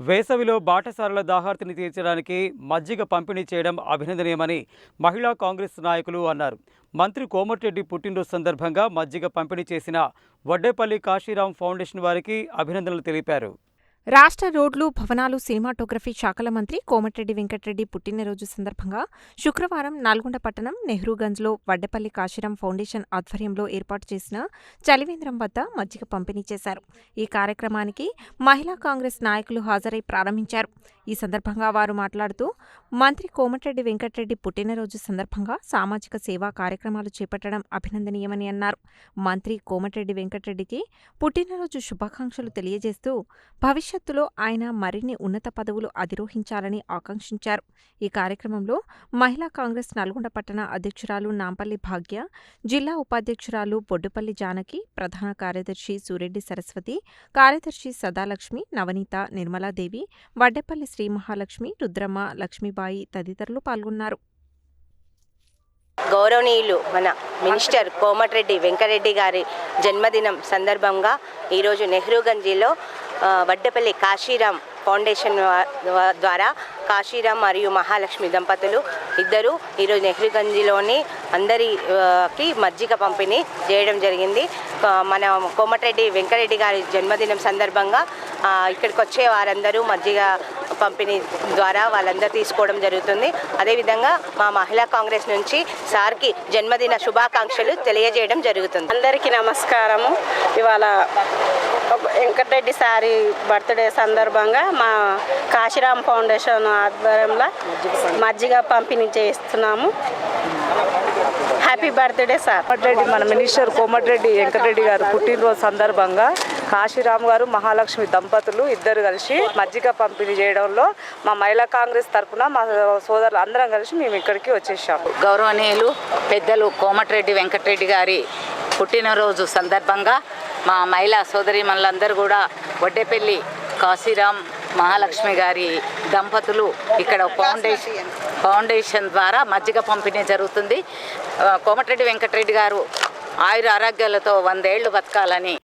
వేసవిలో బాటసారుల దాహార్తిని తీర్చడానికి మజ్జిగ పంపిణీ చేయడం అభినందనీయమని మహిళా కాంగ్రెస్ నాయకులు అన్నారు. మంత్రి కోమటిరెడ్డి పుట్టినరోజు సందర్భంగా మజ్జిగ పంపిణీ చేసిన వడ్డేపల్లి కాశీరాం ఫౌండేషన్ వారికి అభినందనలు తెలిపారు. రాష్ట్ర రోడ్లు భవనాలు సినిమాటోగ్రఫీ శాఖల మంత్రి కోమటిరెడ్డి వెంకటరెడ్డి పుట్టినరోజు సందర్భంగా శుక్రవారం నల్గొండ పట్టణం నెహ్రూగంజ్లో వడ్డపల్లి కాశీరాం ఫౌండేషన్ ఆధ్వర్యంలో ఏర్పాటు చేసిన చలివేంద్రం వద్ద మజ్జిగ పంపిణీ చేశారు. ఈ కార్యక్రమానికి మహిళా కాంగ్రెస్ నాయకులు హాజరై ప్రారంభించారు. ఈ సందర్భంగా వారు మాట్లాడుతూ మంత్రి కోమటిరెడ్డి వెంకటరెడ్డి పుట్టినరోజు సందర్భంగా సామాజిక సేవా కార్యక్రమాలు చేపట్టడం అభినందనీయమని అన్నారు. మంత్రి కోమటిరెడ్డి వెంకటరెడ్డికి పుట్టినరోజు శుభాకాంక్షలు తెలియజేస్తూ భవిష్యత్తులో ఆయన మరిన్ని ఉన్నత పదవులు అధిరోహించాలని ఆకాంక్షించారు. ఈ కార్యక్రమంలో మహిళా కాంగ్రెస్ నల్గొండ పట్టణ అధ్యక్షురాలు నాంపల్లి భాగ్య జిల్లా ఉపాధ్యక్షురాలు బొడ్డుపల్లి జానకి ప్రధాన కార్యదర్శి సూరెడ్డి సరస్వతి కార్యదర్శి సదాలక్ష్మి నవనీత నిర్మలాదేవి వడ్డెపల్లి శ్రీ మహాలక్ష్మి రుద్రమ్మ లక్ష్మీబాయి తదితరులు పాల్గొన్నారు. గౌరవనీయులు మన మినిస్టర్ కోమటిరెడ్డి వెంకరెడ్డి గారి జన్మదినం సందర్భంగా ఈరోజు నెహ్రూగంజిలో వడ్డపల్లి కాశీరాం ఫౌండేషన్ ద్వారా కాశీరామ్ మరియు మహాలక్ష్మి దంపతులు ఇద్దరు ఈరోజు నెహ్రూగంజిలోని అందరికి మజ్జిగ పంపిణీ చేయడం జరిగింది. మన కోమటిరెడ్డి వెంకరెడ్డి గారి జన్మదినం సందర్భంగా ఇక్కడికి వచ్చే వారందరూ మజ్జిగ పంపిణీ ద్వారా వాళ్ళందరూ తీసుకోవడం జరుగుతుంది. అదేవిధంగా మా మహిళా కాంగ్రెస్ నుంచి సార్కి జన్మదిన శుభాకాంక్షలు తెలియజేయడం జరుగుతుంది. అందరికీ నమస్కారము. ఇవాళ వెంకటరెడ్డి సారి బర్త్డే సందర్భంగా మా కాశీరామ్ ఫౌండేషన్ ఆధ్వర్యంలో మజ్జిగ పంపిణీ చేస్తున్నాము. హ్యాపీ బర్త్డే సార్ కోమటిరెడ్డి మన మినిస్టర్ కోమటిరెడ్డి వెంకటరెడ్డి గారు పుట్టినరోజు సందర్భంగా కాశీరామ్ గారు మహాలక్ష్మి దంపతులు ఇద్దరు కలిసి మజ్జిగ పంపిణీ చేయడంలో మా మహిళా కాంగ్రెస్ తరఫున మా సోదరులు అందరం కలిసి మేము ఇక్కడికి వచ్చేసాము గౌరవనీయులు పెద్దలు కోమటిరెడ్డి వెంకటరెడ్డి గారి పుట్టినరోజు సందర్భంగా మా మహిళా సోదరీమణులందరూ కూడా వడ్డేపల్లి కాశీరాం మహాలక్ష్మి గారి దంపతులు ఇక్కడ ఫౌండేషన్ ఫౌండేషన్ ద్వారా మజ్జిగ పంపిణీ జరుగుతుంది. కోమటిరెడ్డి వెంకటరెడ్డి గారు ఆయుర ఆరోగ్యాలతో వందేళ్ళు బతకాలని